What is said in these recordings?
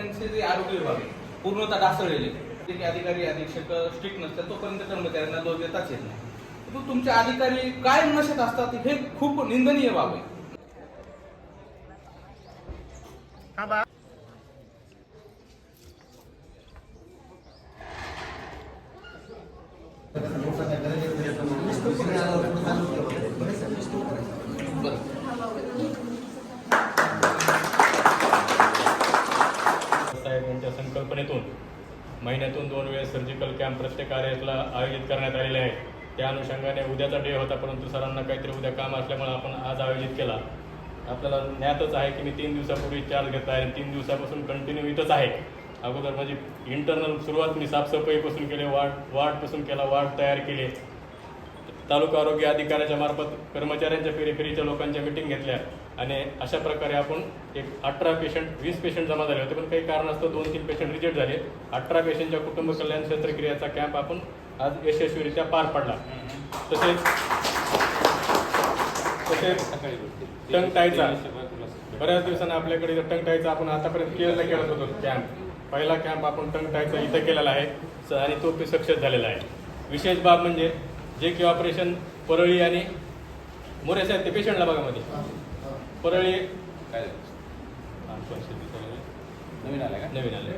त्यांचे जे आरोग्य विभाग आहे, पूर्णतः ढासळलेले जे काही अधिकारी अधीक्षक स्ट्रिक्ट नसतात तोपर्यंत कर्मचाऱ्यांना दोष देताच येत नाही. परंतु तुमचे अधिकारी काय नशेत असतात हे खूप निंदनीय बाब आहे. साहेब महिन्यातून दोन वेळेस सर्जिकल कॅम्प प्रत्येक कार्यालयाला आयोजित करण्यात आलेले आहे. त्या अनुषंगाने उद्याचा डे होता परंतु सरांना काहीतरी उद्या काम असल्यामुळे आपण आज आयोजित केला. आपल्याला ज्ञातच आहे की मी तीन दिवसापूर्वी चार्ज घेत आहे आणि तीन दिवसापासून कंटिन्यू इथंच आहे. अगोदर माझी इंटरनल सुरुवात मी साफसफाईपासून केली वार्ड वार्डपासून केला वार्ड तयार केले. तालुका आरोग्य अधिकाऱ्याच्या मार्फत कर्मचाऱ्यांच्या फेरीफेरीच्या लोकांच्या मिटिंग घेतल्या. आणि अशा प्रकारे आपण एक अठरा पेशंट वीस पेशंट जमा झाले होते. पण काही कारणास्तव दोन तीन पेशंट रिजेक्ट झाले. अठरा पेशंटच्या कुटुंब कल्याण शस्त्रक्रियाचा कॅम्प आपण आज यशस्वीरित्या पार पडला. तसेच तसेच टंग टायचा. बऱ्याच दिवसांनी आपल्याकडे टंग टायचा आपण आतापर्यंत केरळला केला होतो कॅम्प पहिला कॅम्प आपण टंग टायचा इथं केलेला आहे. स- आणि तो सक्सेस झालेला आहे. विशेष बाब म्हणजे जे की ऑपरेशन परळी आणि मोरे साहेब ते पेशंटला बघा मध्ये. परळी नवीन आला का? नवीन आले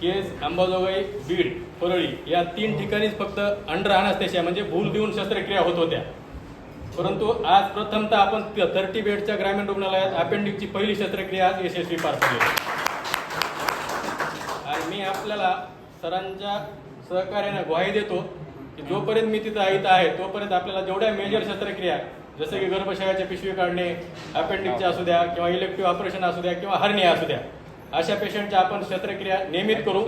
केस अंबाजोगाई बीड परळी या तीन ठिकाणीच फक्त अंडर अनास्थेशिया म्हणजे भूल देऊन शस्त्रक्रिया होत होत्या. परंतु आज प्रथमतः आपण थर्टी बेडच्या ग्रामीण रुग्णालयात अपेंडिकची पहिली शस्त्रक्रिया आज यशस्वी पार पडली. आणि मी आपल्याला सरांच्या सहकार्याने ग्वाही देतो. की जोपर्यंत मी तिथं इथं आहे तोपर्यंत आपल्याला जेवढ्या मेजर शस्त्रक्रिया जसं की गर्भशयाच्या पिशवी काढणे अपेंडिकच्या असू द्या किंवा इलेक्टिव्ह ऑपरेशन असू द्या किंवा हर्निया असू द्या अशा पेशंटच्या आपण शस्त्रक्रिया नियमित करू.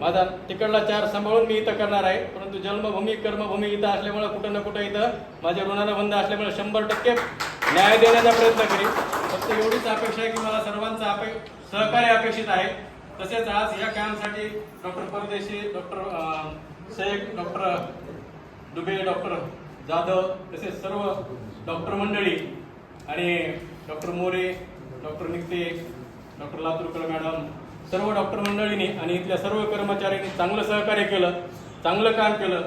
माझा तिकडला चार सांभाळून मी इथं करणार आहे परंतु जन्मभूमी कर्मभूमी इथं असल्यामुळे कुठं ना कुठं इथं माझ्या ऋणानं बंद असल्यामुळे शंभर टक्के न्याय देण्याचा प्रयत्न करीन. फक्त एवढीच अपेक्षा आहे की मला सर्वांचं अपे सहकार्य अपेक्षित आहे. तसेच आज या कॅम्पसाठी doctor Pardeshi doctor Shaikh doctor Dubey doctor Jadhav तसेच सर्व डॉक्टर मंडळी आणि doctor More doctor Nikte doctor Laturkar madam सर्व डॉक्टर मंडळींनी आणि इथल्या सर्व कर्मचाऱ्यांनी चांगलं सहकार्य केलं चांगलं काम केलं.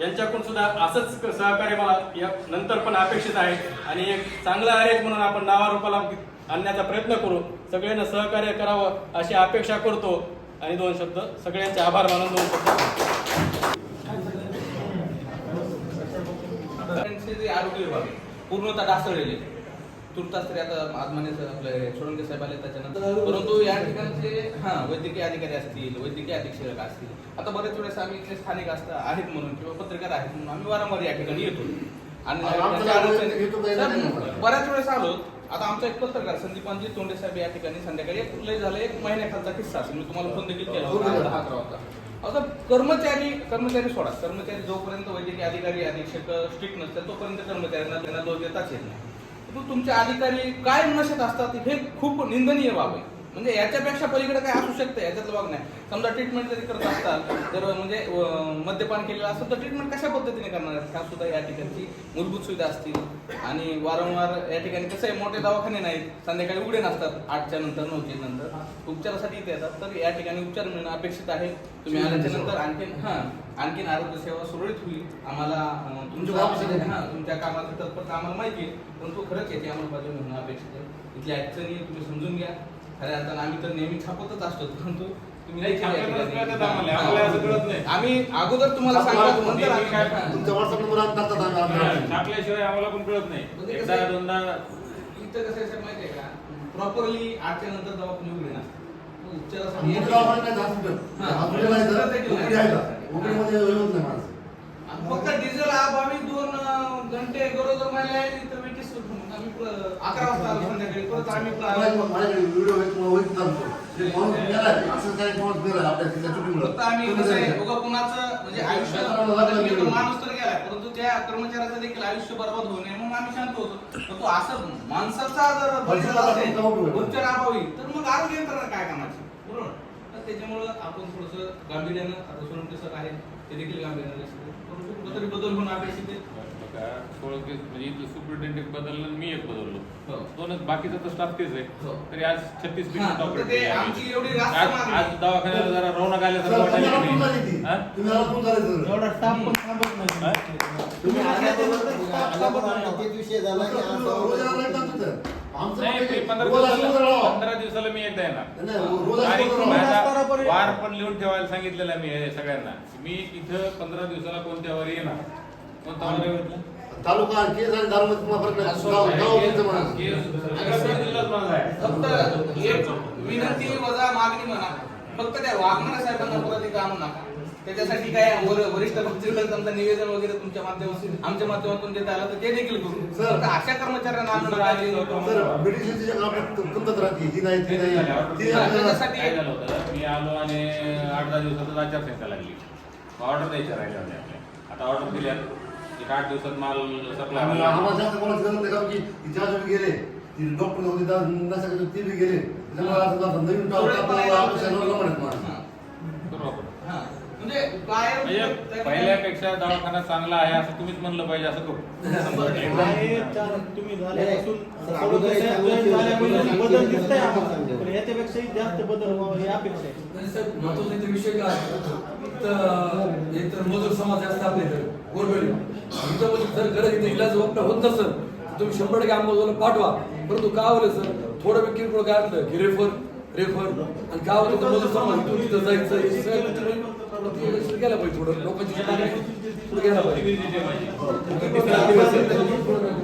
यांच्याकडून सुद्धा असंच सहकार्य मला या नंतर पण अपेक्षित आहे. आणि एक चांगला आरेख म्हणून आपण नावारूपाला आणण्याचा प्रयत्न करू. सगळ्यांना सहकार्य करावं अशी अपेक्षा करतो. आणि दोन शब्द सगळ्यांचे आभार मानून दोन शब्द. त्यांचे जे आरोग्य विभाग आहे, पूर्णतः ढासळलेले. तुर्तास तरी आता आज म्हणायचं आपले सोळंके साहेब आले त्याच्यानंतर. परंतु या ठिकाणचे हा वैद्यकीय अधिकारी असतील वैद्यकीय अधीक्षक असतील आता बरेच वेळेस आम्ही इथले स्थानिक असता आहेत म्हणून किंवा पत्रकार आहेत म्हणून आम्ही वारंवार या ठिकाणी येतो. आणि? बऱ्याच वेळेस आलो. आता आमचा एक पत्रकार संदीपांजी तोंडे साहेब या ठिकाणी संध्याकाळी एक लय झालं एक महिन्याखालचा किस्सा असेल. मी तुम्हाला फोन देखील केला होता हो, दहा अकरा वाजता. आता कर्मचारी कर्मचारी सोडा. कर्मचारी जोपर्यंत वैद्यकीय अधिकारी अधीक्षक स्ट्रिक्ट नसतात तोपर्यंत कर्मचाऱ्यांना त्यांना दोष देताच येत नाही. तुमचे अधिकारी काय नशेत असतात हे खूप निंदनीय बाब आहे. म्हणजे याच्यापेक्षा पलीकडे काय असू शकतं? याच्यातलं भाग नाही. समजा ट्रीटमेंट जरी करत असताल तर म्हणजे मद्यपान केलेलं असेल तर ट्रीटमेंट कशा पद्धतीने करणार ह्या सुद्धा या ठिकाणची मूलभूत सुविधा असतील? आणि वारंवार या ठिकाणी कसं आहे मोठे दवाखाने नाहीत. संध्याकाळी उघडे नसतात. आठच्या नंतर नऊच्या नंतर. उपचारासाठी इथे येतात. तर या ठिकाणी उपचार मिळणं अपेक्षित आहे. तुम्ही आल्याच्यानंतर आणखीन हां आणखीन आरोग्य सेवा सुरळीत होईल. आम्हाला तुमच्या हां तुमच्या कामाचं तत्परता आम्हाला माहिती आहे. परंतु खरंच याची अंमलबजावणी होणं अपेक्षित आहे. इथल्या अडचणी तुम्ही समजून घ्या. खऱ्या अर्थानं आम्ही तर नेहमी छापतच असतो परंतु तुम्ही नाही केलं या छापतच ठिकाणी. कळतं आम्हाला. आम्हाला असं कळत नाही. आम्ही अगोदर तुम्हाला सांगतो नंतर आम्ही काय तुमचा व्हॉट्सअप नंबर आम्ही टाकतात आम्ही आम्ही- टाकल्याशिवाय आम्हाला पण कळत नाही एकदा? दोनदा इथं कसं आहे माहिती आहे का प्रॉपरली आठच्या नंतर दवाखाने उघडे नसतात मग उपचारासाठी मोठं दवाखाना नाही जात तिथं. हां. हॉस्पिटल आहे तर, उकडी आहे का? उकडीमध्ये होत नाही माणसं. आणि फक्त डिझेल अभावी दोन अं, घंटे गरोदर महिला आहे इथं व्हिडिओ आहे, होईल माणूस आहे, असं काही माणूस आहे आपल्या तिथल्या चुकीमुळं. आहे कुणाचं म्हणजे आयुष्य. माणूस तर परंतु त्या कर्मचाऱ्याचं देखील आयुष्य बर्बाद होऊ नये म्हणून आम्ही शांत होतो. तो असं माणसाचा जर. उपचार अभावी तर मग आरोग्य यंत्रणा काय कामाची? बरोबर? तर त्याच्यामुळं आपण थोडस गांभीर्यानं आता सर आहेत ते देखील गांभीर्यानं. परंतु बदल होणं अपेक्षित आहे. का सोळा केस म्हणजे इथलं सुप्रिटेंडेंट बदललं आणि मी एक बदललो हो. दोनच बाकीचा तर स्टाफ तेच आहे हो. तरी आज छत्तीस हा, पेशंट ऑपरेट ते आमची रास्त आज मागणी. आज दवाखान्याला जरा रौनक आल्यासारखं सर, वाटायला लागली. हा? एवढा स्टाफ पण थांबत नाही? तुम्ही थांबत मी पंधरा दिवसाला राहावं. पंधरा दिवसाला मी एकदा येणार. माझा बरोबर. वार पण लिहून ठेवायला सांगितलेला मी हे सगळ्यांना मी इथं पंधरा दिवसाला कोणत्या वारी येणार तालुका केस आणि दारू तुम्हाला फरक नाही असं गाव म्हणा. केस- आहे. फक्त एक विनंती वजा मागणी म्हणा. फक्त त्या वाघमारे साहेबांना परत एक आणू नका. त्याच्यासाठी काय वर वरिष्ठ पक्षाकडे तुमचं निवेदन वगैरे तुमच्या माध्यमातून आमच्या माध्यमातून देता आलं तर ते देखील करू. सर. अशा कर्मचाऱ्यांना आणू नका जे सर मेडिसिनची जी आपल्यात कमतरता राहते ही नाही ती नाही. ती आपल्याला- त्याच्यासाठी काय झालं होतं? मी आलो आणि आठ दहा दिवसातच आचारसंहिता लागली. ऑर्डर द्यायच्या राहिल्या होत्या आपल्या. आता ऑर्डर दिल्या एक आठ दिवसात माल सप्लाय आम्हाला आम्हाला जास्त कोणाची गरज नाही कारण की ती गेले ती डॉक्टर होते त्या नसाकडे ते बी गेले. त्याच्यामुळे आता आता नवीन डॉक्टर आपल्या शहराला म्हणत मला. करू आपण. म्हणजे म्हणजे पहिल्यापेक्षा दवाखाना चांगला आहे असं तुम्हीच म्हणलं पाहिजे असं करू. शंभर टक्के. आहे, चार तुम्ही झाल्यापासून झाल्यामुळे बदल दिसतंय आम्हाला. पण याच्यापेक्षाही जास्त बदल व्हावा ही अपेक्षा आहे आणि साहेब महत्त्वाचा इथे विषय काय आहे? तर एक तर मजूर समाज जास्त आपल्या इथे म्हणजे जर गरज इथे इलाज आपला होत नसेल तर तुम्ही शंभर टक्के आंबोला पाठवा. परंतु काय होलं सर थोडं बी किरकोळ काय असलं की रेफर रेफर. आणि काय होतं? तर मजूर समाज इथून तिथं जायचं हे सगळ्या गोष्टी गेलं पाहिजे थोडं. लोकांची गेला पाहिजे.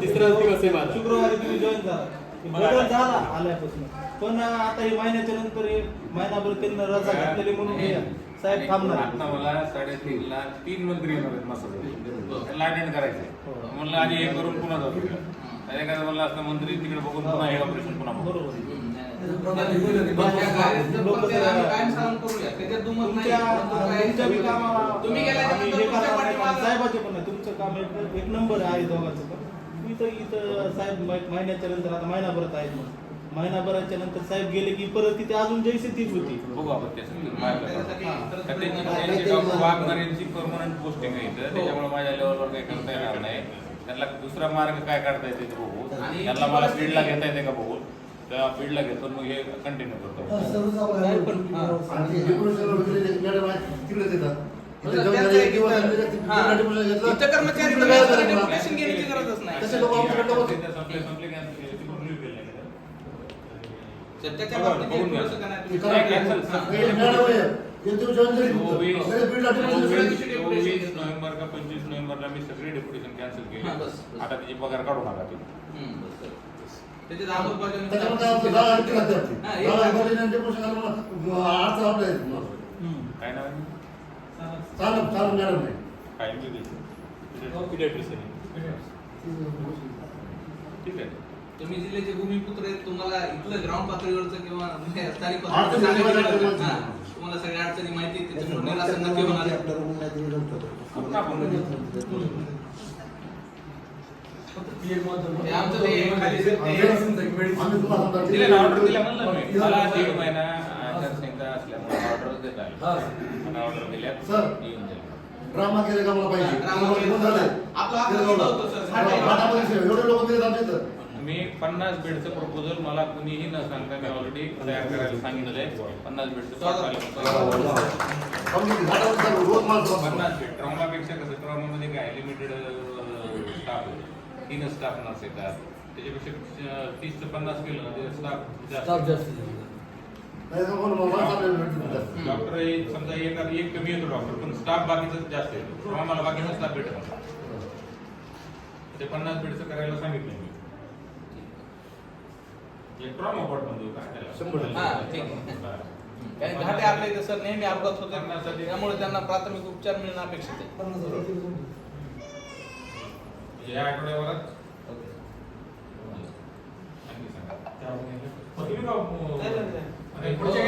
तिसरा दिवस आहे. माझा शुक्रवारी तुम्ही जॉईन झाला. की बदल झाला आल्यापासून. पण आता हे महिन्याच्या नंतर हे महिनाभर त्यांना रजा घातलेली म्हणून हे साहेब थांबणार. आता मला साडेतीन ला तीन मंत्री येणार आहेत मसाला. करायचे म्हणलं आधी हे करून पुन्हा जाऊ त्याने काय म्हणलं असतं मंत्री तिकडे बघून पुन्हा हे ऑपरेशन पुन्हा बघू. बरोबर. तुमच्या बी कामाला तुम्ही गेल्याच्या आम्ही नंतर हे तुमच्या करणार नाही. पाठीमागं- साहेबाचे पण तुमचं काम एक एक नंबर आहे दोघांचं पण. इथं इथं साहेब महिन्याच्या नंतर आता महिनाभरात आहेत मग. महिनाभराच्या नंतर साहेब गेले की परत तिथे अजून जैसे तीच होती. बघू आपण त्यासाठी परमनंट पोस्टिंग आहे इथं? त्याच्यामुळे माझ्या लेवलवर काही करता येणार नाही. त्यांना दुसरा मार्ग काय काढता येते ते बघू. आणि- त्यांना मला फील्डला घेता येते का बघू. त्या फील्डला घेतो मग हे कंटिन्यू करतो. हा. इथे हा. कर्मचारी डेप्युटेशन? घेण्याची गरजच नाही बाबतीत. थोडंसं का नाही तुम्ही-. हे. चोवीस नोव्हेंबर का पंचवीस नोव्हेंबरला मी सगळे डेप्युटेशन कॅन्सल हा, केले बस, बस. आता त्याची पगार काढू नका तुम्ही हम्म, बस, बस. त्याच्यात अंमलबजावणी- त्याच्यामुळे काय. हा, एक नाव आहे? चालेल चालेल मॅडम नाही. ठीक आहे तुम्ही जिल्ह्याचे भूमिपुत्र आहेत तुम्हाला इथलं ग्राउंड पातळीवरचं किंवा म्हणजे स्थानिक अडचणी. हा. तुम्हाला सगळ्या अडचणी माहिती आहेत, त्याच्यामुळे निरासन नक्की होणार आहे. आमचं ते खाली ते- मेडिसिनचं एक मेडिसिन. आम्ही तुम्हाला सांगतो. दिले ना ऑर्डर दिल्या म्हणलं मी मला दीड महिना आचारसंहिता असल्यामुळे ऑर्डर देत हा. आले मला ऑर्डर दिल्या सर. येऊन जाईल. ड्रामा केले का मला पाहिजे? ड्रामा केले. कोण झालंय? आपलं आपलं केलं इथं होतं. होतं, सर. हा, घाटामध्ये एवढे लोक गेले आमच्या इथं. मी पन्नास बेडचं प्रपोजल मला कुणीही न सांगता मी ऑलरेडी तयार करायला सांगितलंय पन्नास बेडचं पाठवायला रोज माणसं बसतात. पन्नास बेड. ट्रॉमापेक्षा कसं ट्रॉमामध्ये काय? लिमिटेड स्टाफ आहे. तीनच स्टाफ नर्स येतात. त्याच्यापेक्षा तीस ते पन्नास केलं ना ते स्टाफ जास्त. जास्त. आहे. नाही तर कोण. डॉक्टर एक समजा एक एक कमी येतो डॉक्टर पण स्टाफ बाकीचा जास्त येतो ट्रॉमाला बाकीचा स्टाफ भेटत ते पन्नास बेडचं करायला सांगितलं मी. एक ट्रॉमा पॉट म्हणतो काय त्याला? शंभर. हा, ठीक. आहे. काही घाटे आपल्या इथे सर नेहमी अपघात होते त्यामुळे त्यांना प्राथमिक उपचार मिळणं अपेक्षित आहे. या आठवड्याभरात आणखी सांगा. पुढच्या